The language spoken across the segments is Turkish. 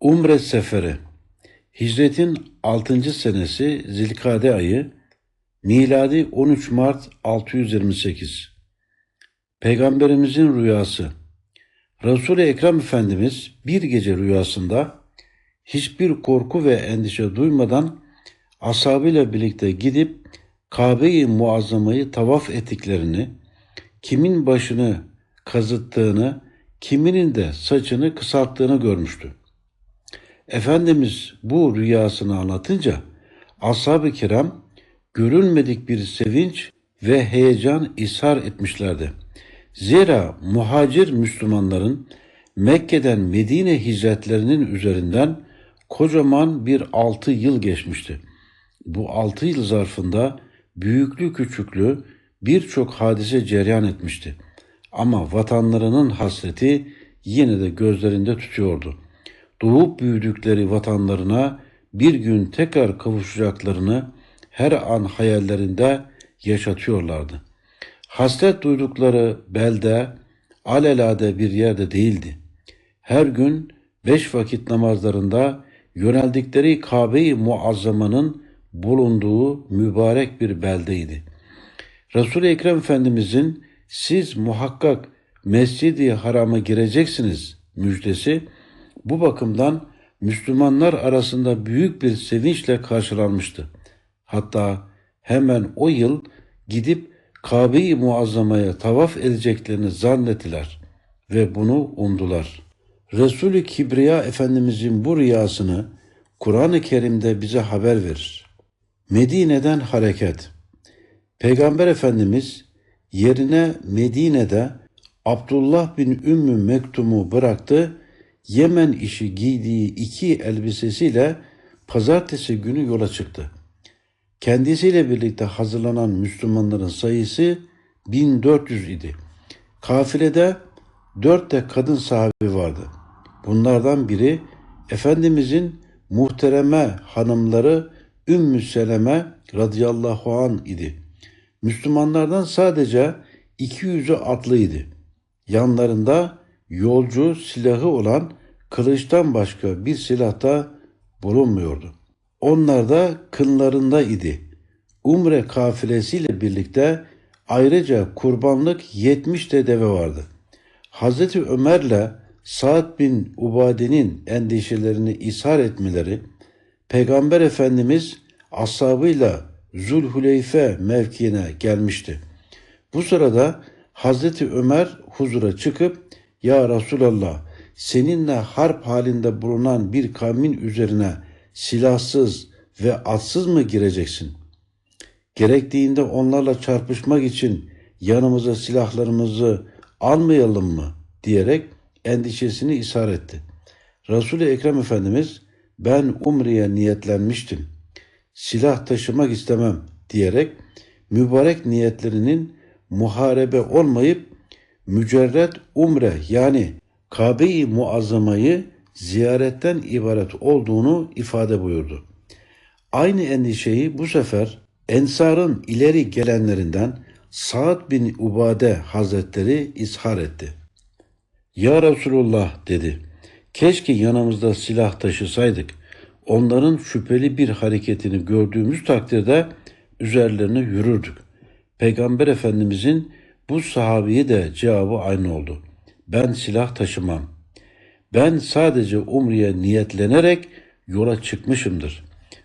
Umre Seferi Hicretin 6. senesi Zilkade ayı Miladi 13 Mart 628 Peygamberimizin rüyası Resul-i Ekrem Efendimiz bir gece rüyasında hiçbir korku ve endişe duymadan ashabıyla birlikte gidip Kabe-i Muazzama'yı tavaf ettiklerini, kimin başını kazıttığını, kiminin de saçını kısalttığını görmüştü. Efendimiz bu rüyasını anlatınca ashab-ı kiram görülmedik bir sevinç ve heyecan ishar etmişlerdi. Zira muhacir Müslümanların Mekke'den Medine hicretlerinin üzerinden kocaman bir altı yıl geçmişti. Bu altı yıl zarfında büyüklü küçüklü birçok hadise cereyan etmişti. Ama vatanlarının hasreti yine de gözlerinde tutuyordu. Doğup büyüdükleri vatanlarına bir gün tekrar kavuşacaklarını her an hayallerinde yaşatıyorlardı. Hasret duydukları belde alelade bir yerde değildi. Her gün beş vakit namazlarında yöneldikleri Kabe-i Muazzama'nın bulunduğu mübarek bir beldeydi. Resul-i Ekrem Efendimizin siz muhakkak Mescid-i Haram'a gireceksiniz müjdesi bu bakımdan Müslümanlar arasında büyük bir sevinçle karşılanmıştı. Hatta hemen o yıl gidip Kabe-i Muazzama'ya tavaf edeceklerini zannettiler ve bunu umdular. Resul-i Kibriya Efendimizin bu rüyasını Kur'an-ı Kerim'de bize haber verir. Medine'den hareket. Peygamber Efendimiz yerine Medine'de Abdullah bin Ümmü Mektum'u bıraktı. Yemen işi giydiği iki elbisesiyle pazartesi günü yola çıktı. Kendisiyle birlikte hazırlanan Müslümanların sayısı 1400 idi. Kafilede dört de kadın sahibi vardı. Bunlardan biri Efendimizin muhtereme hanımları Ümmü Seleme radıyallahu an idi. Müslümanlardan sadece 200'ü atlıydı. Yanlarında yolcu silahı olan kılıçtan başka bir silah da bulunmuyordu. Onlar da kınlarında idi. Umre kafilesiyle birlikte ayrıca kurbanlık 70 de deve vardı. Hazreti Ömer'le Sa'd bin Ubade'nin endişelerini ishar etmeleri, Peygamber Efendimiz ashabıyla Zulhuleyfe mevkiine gelmişti. Bu sırada Hazreti Ömer huzura çıkıp Ya Resulallah seninle harp halinde bulunan bir kavmin üzerine silahsız ve atsız mı gireceksin? Gerektiğinde onlarla çarpışmak için yanımıza silahlarımızı almayalım mı? diyerek endişesini ishar etti. Resul-i Ekrem Efendimiz ben Umre'ye niyetlenmiştim. Silah taşımak istemem diyerek mübarek niyetlerinin muharebe olmayıp mücerret umre yani Kabe-i Muazzama'yı ziyaretten ibaret olduğunu ifade buyurdu. Aynı endişeyi bu sefer Ensar'ın ileri gelenlerinden Sa'd bin Ubade Hazretleri ishar etti. Ya Resulullah dedi. Keşke yanımızda silah taşısaydık. Onların şüpheli bir hareketini gördüğümüz takdirde üzerlerine yürürdük. Peygamber Efendimizin bu sahabiye de cevabı aynı oldu. Ben silah taşımam. Ben sadece Umre'ye niyetlenerek yola çıkmışımdır.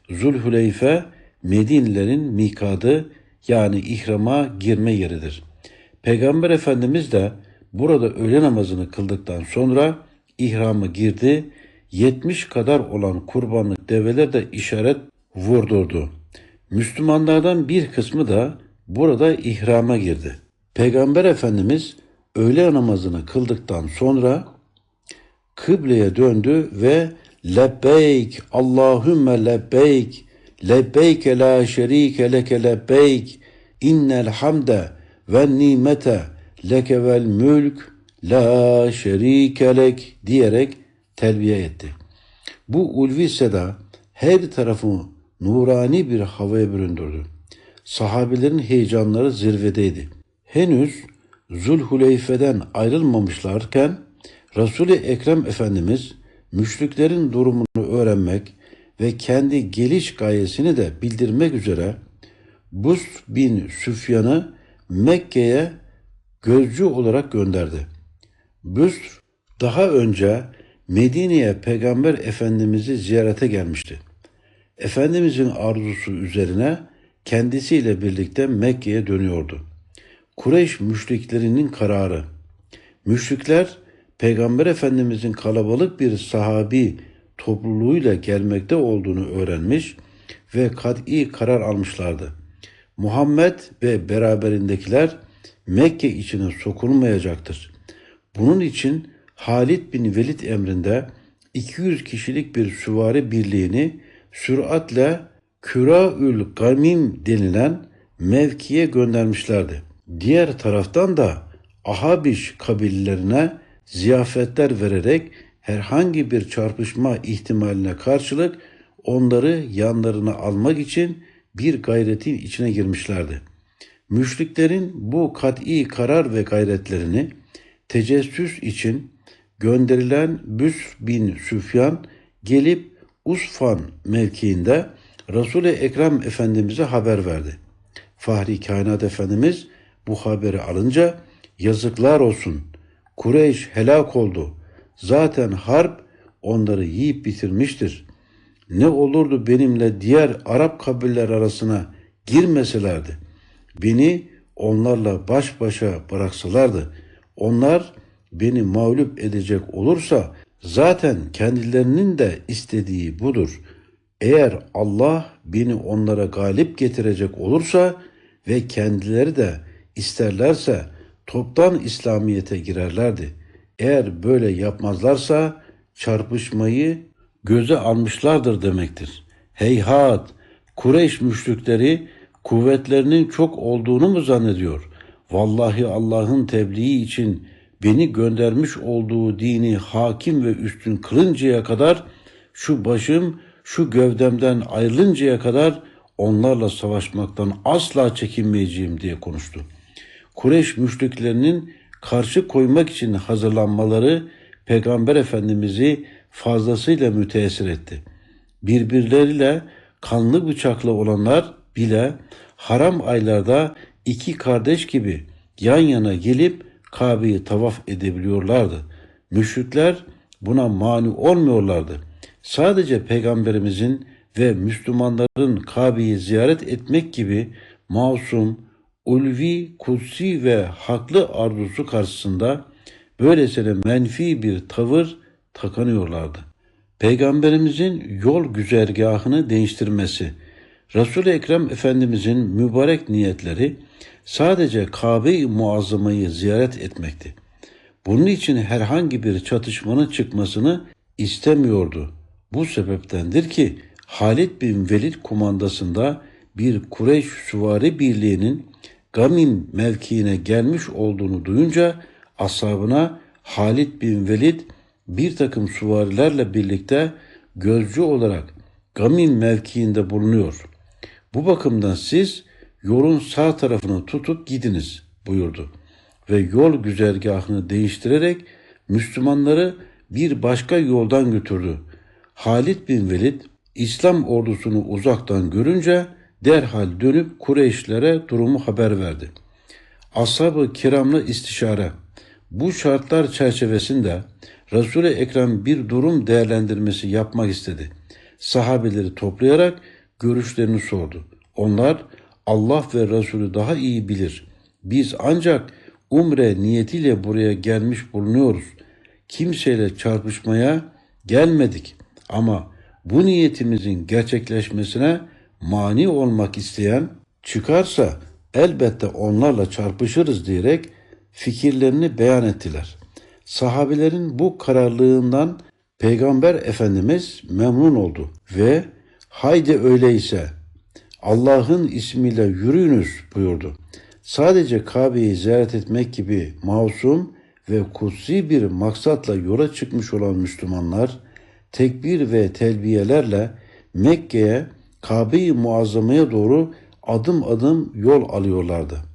Zulhüleyfe Medinlerin mikadı yani ihrama girme yeridir. Peygamber Efendimiz de burada öğle namazını kıldıktan sonra ihramı girdi. 70 kadar olan kurbanlık develer de işaret vurdurdu. Müslümanlardan bir kısmı da burada ihrama girdi. Peygamber Efendimiz öğle namazını kıldıktan sonra kıbleye döndü ve lebbeyk Allahümme lebbeyk lebbeyke la şerike leke lebbeyk innel hamde ve nimete leke vel mülk la şerike lek diyerek telbiye etti. Bu ulvi seda her tarafı nurani bir havaya büründürdü. Sahabilerin heyecanları zirvedeydi. Henüz Zulhuleyfe'den ayrılmamışlarken Resul-i Ekrem Efendimiz müşriklerin durumunu öğrenmek ve kendi geliş gayesini de bildirmek üzere Bus bin Süfyan'ı Mekke'ye gözcü olarak gönderdi. Bus daha önce Medine'ye Peygamber Efendimiz'i ziyarete gelmişti. Efendimizin arzusu üzerine kendisiyle birlikte Mekke'ye dönüyordu. Kureyş müşriklerinin kararı. Müşrikler Peygamber Efendimizin kalabalık bir sahabi topluluğuyla gelmekte olduğunu öğrenmiş ve kat'i karar almışlardı. Muhammed ve beraberindekiler Mekke içine sokulmayacaktır. Bunun için Halid bin Velid emrinde 200 kişilik bir süvari birliğini süratle Küraül Gamim denilen mevkiye göndermişlerdi. Diğer taraftan da Ahabiş kabilelerine ziyafetler vererek herhangi bir çarpışma ihtimaline karşılık onları yanlarına almak için bir gayretin içine girmişlerdi. Müşriklerin bu kat'i karar ve gayretlerini tecessüs için gönderilen Büs bin Süfyan gelip Usfan mevkiinde Resul-i Ekrem Efendimiz'e haber verdi. Fahri Kainat Efendimiz bu haberi alınca yazıklar olsun. Kureyş helak oldu. Zaten harp onları yiyip bitirmiştir. Ne olurdu benimle diğer Arap kabiller arasına girmeselerdi. Beni onlarla baş başa bıraksalardı. Onlar beni mağlup edecek olursa zaten kendilerinin de istediği budur. Eğer Allah beni onlara galip getirecek olursa ve kendileri de isterlerse toptan İslamiyet'e girerlerdi. Eğer böyle yapmazlarsa çarpışmayı göze almışlardır demektir. Heyhat! Kureyş müşrikleri kuvvetlerinin çok olduğunu mu zannediyor? Vallahi Allah'ın tebliği için beni göndermiş olduğu dini hakim ve üstün kılıncaya kadar şu başım şu gövdemden ayrılıncaya kadar onlarla savaşmaktan asla çekinmeyeceğim diye konuştu. Kureyş müşriklerinin karşı koymak için hazırlanmaları Peygamber Efendimiz'i fazlasıyla müteessir etti. Birbirleriyle kanlı bıçaklı olanlar bile haram aylarda iki kardeş gibi yan yana gelip Kabe'yi tavaf edebiliyorlardı. Müşrikler buna mani olmuyorlardı. Sadece Peygamberimizin ve Müslümanların Kabe'yi ziyaret etmek gibi masum, ulvi, kutsi ve haklı arzusu karşısında böylesine menfi bir tavır takanıyorlardı. Peygamberimizin yol güzergahını değiştirmesi, Resul-i Ekrem Efendimizin mübarek niyetleri sadece Kabe-i Muazzama'yı ziyaret etmekti. Bunun için herhangi bir çatışmanın çıkmasını istemiyordu. Bu sebeptendir ki Halid bin Velid kumandasında bir Kureyş süvari birliğinin Gamim mevkiine gelmiş olduğunu duyunca ashabına Halid bin Velid bir takım süvarilerle birlikte gözcü olarak Gamim mevkiinde bulunuyor. Bu bakımdan siz yolun sağ tarafını tutup gidiniz buyurdu. Ve yol güzergahını değiştirerek Müslümanları bir başka yoldan götürdü. Halid bin Velid İslam ordusunu uzaktan görünce derhal dönüp Kureyşlere durumu haber verdi. Ashab-ı kiramla istişare. Bu şartlar çerçevesinde Resul-i Ekrem bir durum değerlendirmesi yapmak istedi. Sahabeleri toplayarak görüşlerini sordu. Onlar Allah ve Resulü daha iyi bilir. Biz ancak umre niyetiyle buraya gelmiş bulunuyoruz. Kimseyle çarpışmaya gelmedik ama bu niyetimizin gerçekleşmesine mani olmak isteyen çıkarsa elbette onlarla çarpışırız diyerek fikirlerini beyan ettiler. Sahabilerin bu kararlılığından Peygamber Efendimiz memnun oldu ve haydi öyleyse Allah'ın ismiyle yürüyünüz buyurdu. Sadece Kabe'yi ziyaret etmek gibi masum ve kutsi bir maksatla yola çıkmış olan Müslümanlar tekbir ve telbiyelerle Mekke'ye Kabe-i Muazzama'ya doğru adım adım yol alıyorlardı.